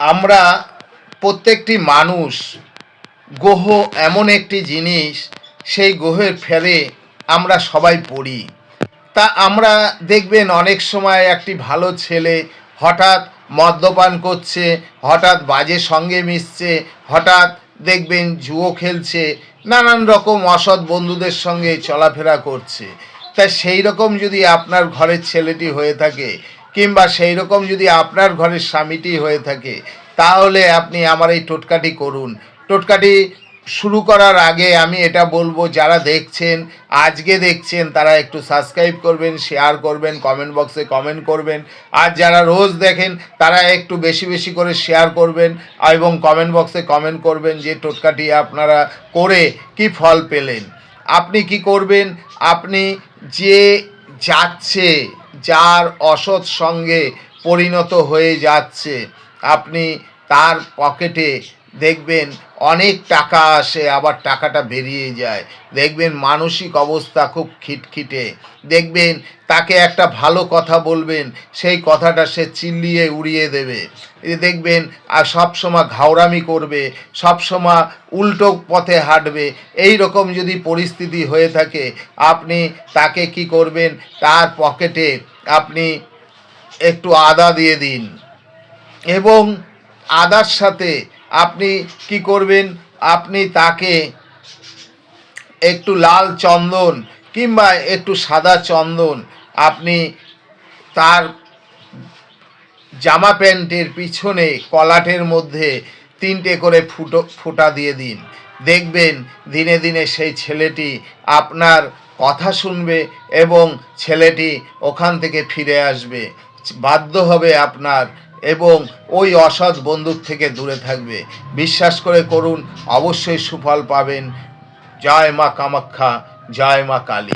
আমরা প্রত্যেকটি মানুষ গ্রহ এমন একটি জিনিস, সেই গ্রহের ফেরে আমরা সবাই পড়ি। তা আমরা দেখবেন অনেক সময় একটি ভালো ছেলে হঠাৎ মদ্যপান করছে, হঠাৎ বাজে সঙ্গে মিশছে, হঠাৎ দেখবেন জুয়ো খেলছে, নানান রকম অসৎ বন্ধুদের সঙ্গে চলাফেরা করছে। তা সেই রকম যদি আপনার ঘরের ছেলেটি হয়ে থাকে কিংবা সেই রকম যদি আপনার ঘরের স্বামীটি হয়ে থাকে, তাহলে আপনি আমার এই টোটকাটি করুন। টোটকাটি শুরু করার আগে আমি এটা বলব, যারা দেখছেন, আজকে দেখছেন, তারা একটু সাবস্ক্রাইব করবেন শেয়ার করবেন কমেন্ট বক্সে কমেন্ট করবেন। আর যারা রোজ দেখেন, তারা একটু বেশি বেশি করে শেয়ার করবেন এবং কমেন্ট বক্সে কমেন্ট করবেন যে টোটকাটি আপনারা করে কি ফল পেলেন। আপনি কি করবেন? আপনি যে যাচ্ছে যার অসৎ সঙ্গে পরিণত হয়ে যাচ্ছে আপনি তার পকেটে দেখবেন অনেক টাকা আসে, আবার টাকাটা বেরিয়ে যায়। দেখবেন মানসিক অবস্থা খুব খিটখিটে। দেখবেন তাকে একটা ভালো কথা বলবেন, সেই কথাটা সে চিল্লিয়ে উড়িয়ে দেবে। দেখবেন, আর সবসময় ঘাওরামি করবে, সবসময় উল্টো পথে হাঁটবে। এই রকম যদি পরিস্থিতি হয়ে থাকে, আপনি তাকে কি করবেন? তার পকেটে আপনি একটু আদা দিয়ে দিন। এবং আদার সাথে আপনি কি করবেন? আপনি তাকে একটু লাল চন্দন কিংবা একটু সাদা চন্দন, আপনি তার জামা প্যান্টের পিছনে কলাটের মধ্যে তিনটে করে ফুটো, ফোঁটা দিয়ে দিন। দেখবেন দিনে দিনে সেই ছেলেটি আপনার কথা শুনবে এবং ছেলেটি ওখান থেকে ফিরে আসবে। বাধ্য হবে আপনার এবং ওই অসৎ বন্ধুর থেকে দূরে থাকবে। বিশ্বাস করে করুন, অবশ্যই সুফল পাবেন। জয় মা কামাখ্যা, জয় মা কালী।